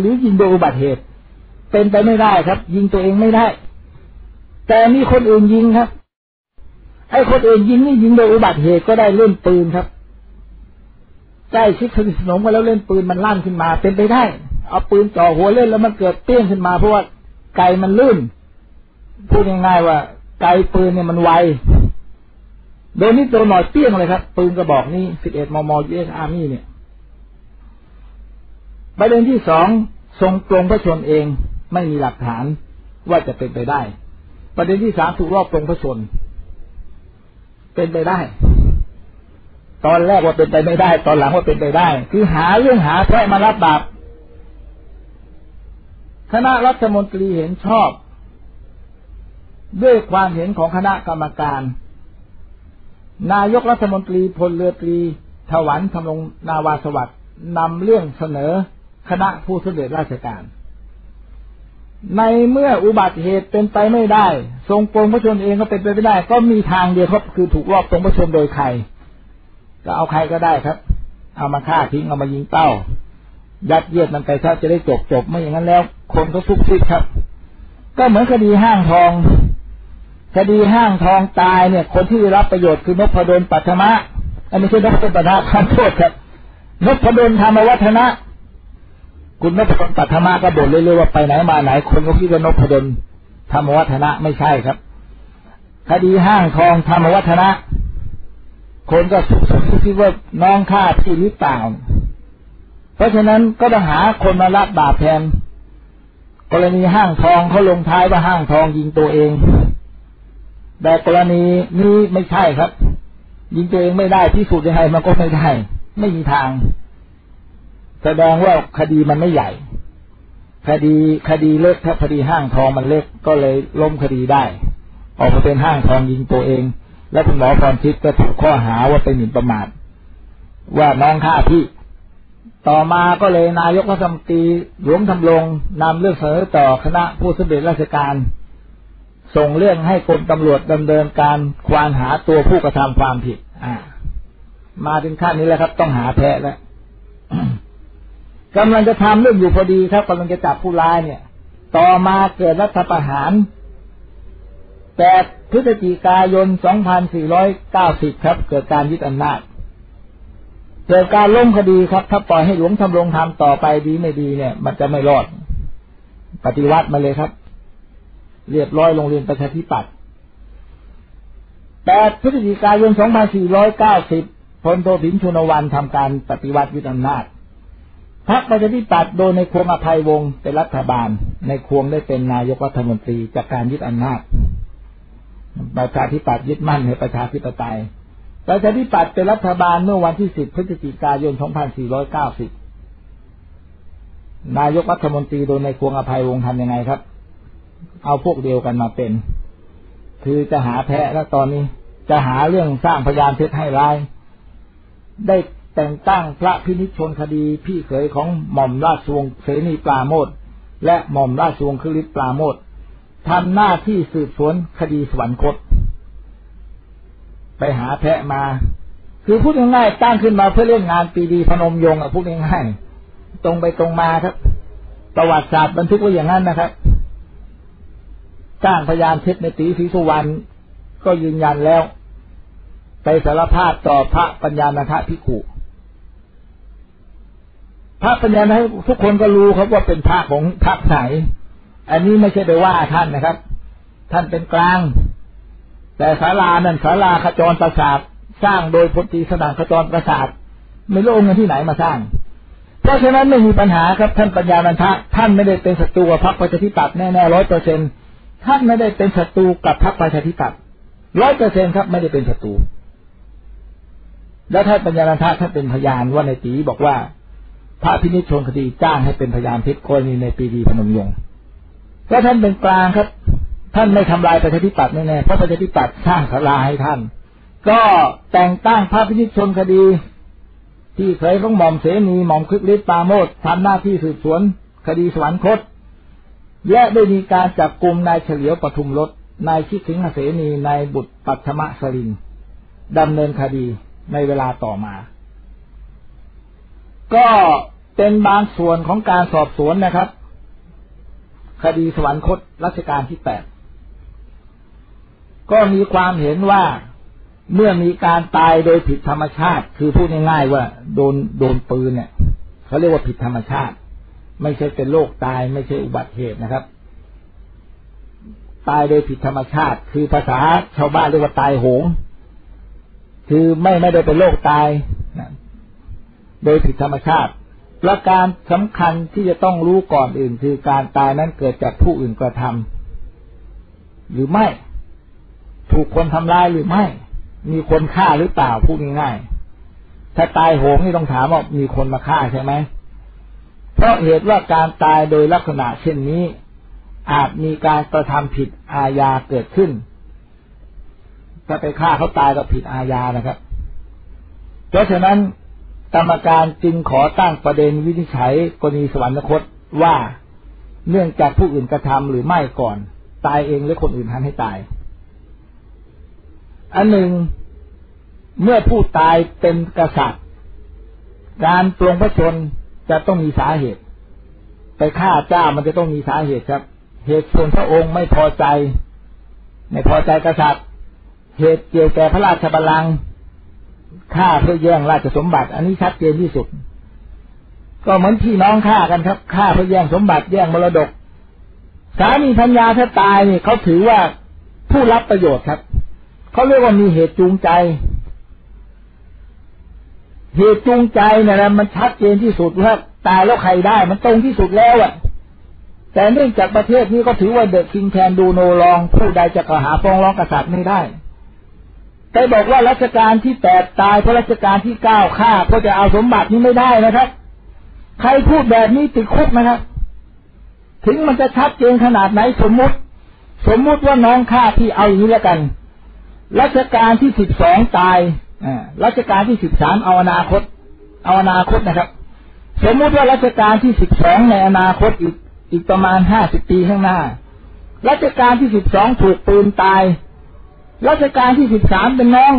หรือยิงโดยอุบัติเหตุ เป็นไปไม่ได้ครับ ยิงตัวเองไม่ได้ แต่มีคนอื่นยิงครับ ไอ้คนอื่นยิงนี่ยิงโดยอุบัติเหตุก็ได้เล่นปืนครับใกล้ชิดสนิทสนมกันแล้วเล่นปืนมันลั่นขึ้นมา เป็นไปได้ เอาปืนจ่อหัวเล่นแล้วมันเกิดเปี้ยงขึ้นมาเพราะว่าไกมันลื่นพูดง่ายๆว่า ไกปืนเนี่ยมันไวโดยนี้ตัวหน่อยเปี้ยงเลยครับ ปืนกระบอกนี้11มม US Army เนี่ย ประเด็นที่สองทรงปรงพระชนเองไม่มีหลักฐานว่าจะเป็นไปได้ ประเด็นที่สามถูกรอบปรงพระชน เป็นไปได้ ตอนแรกว่าเป็นไปไม่ได้ ตอนหลังว่าเป็นไปได้ คือหาเรื่องหาแพะมารับบาปคณะรัฐมนตรีเห็นชอบ ด้วยความเห็นของคณะกรรมการ นายกรัฐมนตรีพลเรือตรีถวันทำลงนาวาสวัสดิ์นำเรื่องเสนอ คณะผู้สำเร็จราชการ ในเมื่ออุบัติเหตุเป็นไปไม่ได้ ทรงปรงพระชนเองก็เป็นไปไม่ได้ ก็มีทางเดียวครับคือถูกรอบตรงพระชนโดยใคร ก็เอาใครก็ได้ครับ เอามาฆ่าทิ้งเอามายิงเป้ายัดเยียดมันไปถ้าจะได้จบจบไม่อย่างนั้นแล้ว คนก็ทุกข์ซิกครับ ก็เหมือนคดีห้างทองคดีห้างทองตายเนี่ย คนที่ได้รับประโยชน์คือนพดลปัทมะอันนี้ไม่ใช่นพดลปัทมะขอโทษครับนพดลธรรมวัฒนะ คุณนพดลปัทมะก็บ่นเรื่อยๆว่าไปไหนมาไหนคนก็คิดว่านพดลธรรมวัฒนะไม่ใช่ครับ คดีห้างทองธรรมวัฒนะ คนก็สุกสุกคิดว่าน้องฆ่าพี่หรือเปล่า เพราะฉะนั้นก็ต้องหาคนมารับบาปแทน กรณีห้างทองเขาลงท้ายว่าห้างทองยิงตัวเอง แต่กรณีนี้ไม่ใช่ครับ ยิงตัวเองไม่ได้ที่สุดยังไงมันก็ไม่ได้ ไม่มีทาง แสดงว่าคดีมันไม่ใหญ่ คดีคดีเล็กถ้าคดีห้างทองมันเล็กก็เลยล้มคดีได้ ออกมาเป็นห้างทองยิงตัวเอง แล้วคุณหมอพรทิพย์ก็ถูกข้อหาว่าเป็นหมิ่นประมาทว่าน้องฆ่าพี่ ต่อมาก็เลยนายกรัฐมนตรีหลวงทำลงนำเรื่องเสนอต่อคณะผู้สำเร็จราชการ ส่งเรื่องให้กรมตำรวจดำเนินการควานหาตัวผู้กระทำความผิด อ่า มาถึงขั้นนี้แล้วครับ ต้องหาแพ้แล้ว กำลังจะทำเรื่องอยู่พอดีครับกำลังจะจับผู้ร้ายเนี่ย ต่อมาเกิดรัฐประหาร8พฤศจิกายน 2490 ครับ เกิดการยึดอำนาจ เกิดการล้มคดีครับ ถ้าปล่อยให้หลวงทำรงทำต่อไปดีไม่ดีเนี่ย มันจะไม่รอด ปฏิวัติมาเลยครับ เรียบร้อยโรงเรียนประชาธิปัตย์8พฤศจิกายน 2490 พลโทผินชุนวันทำการปฏิวัติยึดอำนาจ พรรคประชาธิปัตย์โดยในควงอภัยวงศ์เป็นรัฐบาล ในควงได้เป็นนายกรัฐมนตรีจากการยึดอำนาจประชาธิปัตย์ยึดมั่นในประชาธิปไตย ประชาธิปัตย์เป็นรัฐบาลเมื่อวันที่ 10 พฤศจิกายน 2490 นายกรัฐมนตรีโดยในควงอภัยวงศ์ทำยังไงครับ เอาพวกเดียวกันมาเป็น คือจะหาแพ้แล้วตอนนี้ จะหาเรื่องสร้างพยานเท็จให้ร้าย ได้ แต่งตั้งพระพินิจชนคดีพี่เขยของหม่อมราชวงศ์เสนีปราโมทและหม่อมราชวงศ์คลิปปราโมททำหน้าที่สืบสวนคดีสวรรคต ไปหาแพะมา คือพูดง่ายๆตั้งขึ้นมาเพื่อเล่นงานปีดีพนมยงอะพูดง่ายๆตรงไปตรงมาครับ ประวัติศาสตร์บันทึกไว้อย่างนั้นนะครับจ้างพยานเท็จในตีศรีสุวรรณก็ยืนยันแล้ว ไปสารภาพต่อพระปัญญาณทะพิขุ พระปัญญาณทุกคนก็รู้ครับว่าเป็นพระของพระไหน อันนี้ไม่ใช่ไปว่าท่านนะครับ ท่านเป็นกลาง แต่ศาลานั้นศาลาขจรประสาทสร้างโดยพลตีสนานขจรประสาทไม่รู้เงินที่ไหนมาสร้าง เพราะฉะนั้นไม่มีปัญหาครับท่านปัญญาณทะท่านไม่ได้เป็นศัตรูกับพรรคประชาธิปัตย์แน่ๆร้อยเปอร์เซ็นท่านไม่ได้เป็นศัตรูกับพรรคประชาธิปัตย์ร้อยเปอร์เซ็นครับ ไม่ได้เป็นศัตรูแล้วท่านปัญญาณทะท่านเป็นพยานว่าในตีบอกว่า พระพินิจชนคดีจ้างให้เป็นพยานเท็จกรณีในปีดีพนมยงค์แล้วท่านเป็นกลางครับ ท่านไม่ทำลายประชาธิปัตย์แน่ๆเพราะประชาธิปัตย์สร้างศาลาให้ท่าน ก็แต่งตั้งพระพินิจชนคดี ที่เคยของหม่อมเสนีหม่อมคึกฤทธิ์ปาโมดทำหน้าที่สืบสวน คดีสวรรคต และได้มีการจับกลุ่มนายเฉลียวปทุมรถนายชิดถึงเสนีนายบุตรปัทมะสลินดำเนินคดีในเวลาต่อมา ก็เป็นบางส่วนของการสอบสวนนะครับ คดีสวรรคตรัชกาลที่แปดก็มีความเห็นว่าเมื่อมีการตายโดยผิดธรรมชาติ คือพูดง่ายๆว่าโดนโดนปืนเนี่ยเขาเรียกว่าผิดธรรมชาติ ไม่ใช่เป็นโรคตายไม่ใช่อุบัติเหตุนะครับ ตายโดยผิดธรรมชาติ คือภาษาชาวบ้านเรียกว่าตายโหง คือไม่ไม่ได้เป็นโรคตาย โดยผิดธรรมชาติประการสำคัญที่จะต้องรู้ก่อนอื่น คือการตายนั้นเกิดจากผู้อื่นกระทำหรือไม่ ถูกคนทำร้ายหรือไม่ มีคนฆ่าหรือเปล่าพูดง่ายๆถ้าตายโหงนี่ต้องถามว่ามีคนมาฆ่าใช่ไหมเพราะเหตุว่าการตายโดยลักษณะเช่นนี้ อาจมีการกระทำผิดอาญาเกิดขึ้นถ้าไปฆ่าเขาตายก็ผิดอาญานะครับ เพราะฉะนั้น กรรมการจึงขอตั้งประเด็นวินิจฉัยกรณีสวรรคตว่าเนื่องจากผู้อื่นกระทำหรือไม่ก่อน ตายเองหรือคนอื่นทำให้ตาย อันหนึ่ง เมื่อผู้ตายเป็นกษัตริย์ การปลงพระชนจะต้องมีสาเหตุ ไปฆ่าเจ้ามันจะต้องมีสาเหตุครับ เหตุส่วนพระองค์ไม่พอใจ ไม่พอใจกษัตริย์ เหตุเกี่ยวแก่พระราชบัลลังก์ ฆ่าเพื่อแย่งราชสมบัติ อันนี้ชัดเจนที่สุด ก็เหมือนพี่น้องฆ่ากันครับฆ่าเพื่อแย่งสมบัติแย่งมรดก สามีพัญญาถ้าตายนี่เขาถือว่าผู้รับประโยชน์ครับเขาเรียกว่ามีเหตุจูงใจ เหตุจูงใจเนี่ยนะมันชัดเจนที่สุดว่าตายแล้วใครได้ มันตรงที่สุดแล้วอะแต่เนื่องจากประเทศนี้ก็ถือว่าเดอะคิงแคนดูโนลองผู้ใดจะกระหาฟ้องร้องกษัตริย์ไม่ได้ แต่บอกว่ารัชกาลที่แปดตายเพราะรัชกาลที่เก้าฆ่าเพราะจะเอาสมบัตินี้ไม่ได้นะครับ ใครพูดแบบนี้ติดคุกนะครับ ถึงมันจะชัดเจนขนาดไหนสมมุติ สมมุติว่าน้องฆ่าที่เอาอย่างนี้แล้วกัน รัชกาลที่สิบสองตายอ่ารัชกาลที่สิบสามเอาอนาคต เอาอนาคตนะครับ สมมุติว่ารัชกาลที่สิบสองในอนาคตอีกอีกประมาณห้าสิบปีข้างหน้า รัชกาลที่สิบสองถูกปืนตาย รัชกาลที่สิบสามเป็นน้อง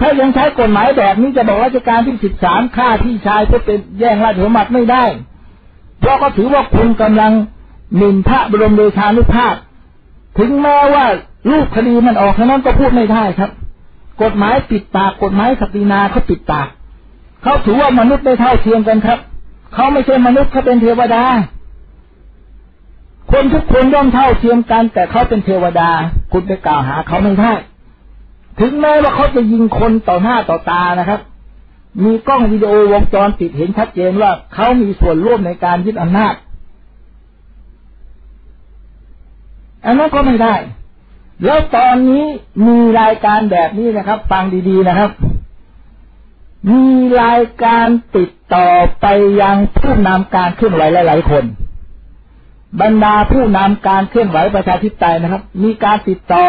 ถ้ายังใช้กฎหมายแบบนี้จะบอกรัชกาลที่สิบสามฆ่าพี่ชายเพื่อเป็นแย่งราชสมบัติไม่ได้ เพราะก็ถือว่าคุณกำลังหมิ่นพระบรมเดชานุภาพ ถึงแม้ว่ารูปคดีมันออกเท่านั้นก็พูดไม่ได้ครับ กฎหมายปิดปากกฎหมายสตินาเขาปิดปากเขาถือว่ามนุษย์ได้เท่าเทียมกันครับ เขาไม่ใช่มนุษย์เขาเป็นเทวดา คนทุกคนย่อมเท่าเทียมกัน แต่เขาเป็นเทวดา คุณไปกล่าวหาเขาไม่ได้ถึงแม้ว่าเขาจะยิงคนต่อหน้าต่อตานะครับ มีกล้องวิดีโอวงจรปิดเห็นชัดเจนว่าเขามีส่วนร่วมในการยึดอำนาจอันนั้นก็ไม่ได้ แล้วตอนนี้มีรายการแบบนี้นะครับ ฟังดีๆนะครับ มีรายการติดต่อไปยังผู้นำการเคลื่อนไหวหลาย ๆ คน บรรดาผู้นำการเคลื่อนไหวประชาธิปไตยนะครับ มีการติดต่อ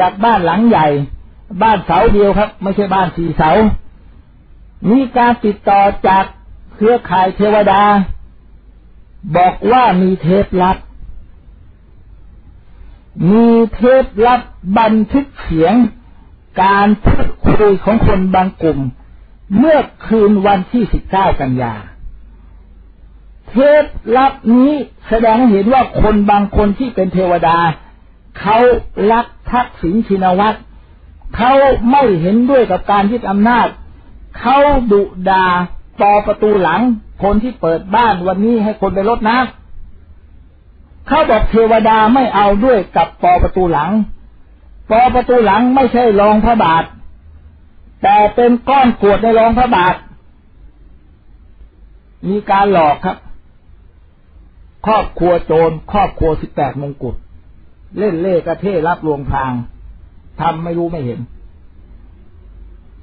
จากบ้านหลังใหญ่ บ้านเสาเดียวครับ ไม่ใช่บ้านสี่เสา มีการติดต่อจากเครือข่ายเทวดา บอกว่ามีเทปลับ มีเทปลับบันทึกเสียง การพูดคุยของคนบางกลุ่ม เมื่อคืนวันที่สิบเก้ากันยา เทปลับนี้แสดงให้เห็นว่าคนบางคนที่เป็นเทวดา เขารักทักษิณชินวัตรเขาไม่เห็นด้วยกับการยึดอำนาจ เขาดุดาปอประตูหลัง คนที่เปิดบ้านวันนี้ให้คนไปลดน้ำเขาบอกเทวดาไม่เอาด้วยกับปอประตูหลัง ปอประตูหลังไม่ใช่รองพระบาท แต่เป็นก้อนกวดในรองพระบาท มีการหลอกครับ ครอบครัวโจรครอบครัวสิบแปดมงกุฎเล่นเล่กระเทรับลวงพางทำไม่รู้ไม่เห็น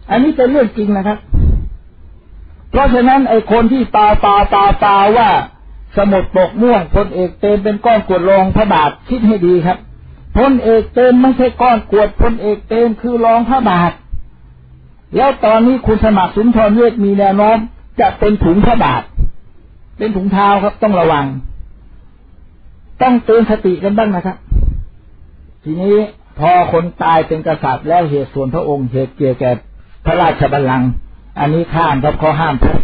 อันนี้เป็นเรื่องจริงนะครับ เพราะฉะนั้นไอ้คนที่ตาตาตาตาว่า สมุดปกม่วงพลเอกเต็มเป็นก้อนกวดรองพระบาทคิดให้ดีครับพลเอกเต็มไม่ใช่ก้อนกวดพลเอกเต็มคือรองพระบาท แล้วตอนนี้คุณสมัครสุนทรเวทมีแนวโน้มจะเป็นถุงพระบาท เป็นถุงเท้าครับต้องระวัง ต้องเตือนสติกันบ้างนะครับ ทีนี้พอคนตายเป็นกษัตริย์แล้วเหตุส่วนพระองค์เหตุเกี่ยวกับพระราชบัลลังก์อันนี้ข้ามครับข้อห้ามพก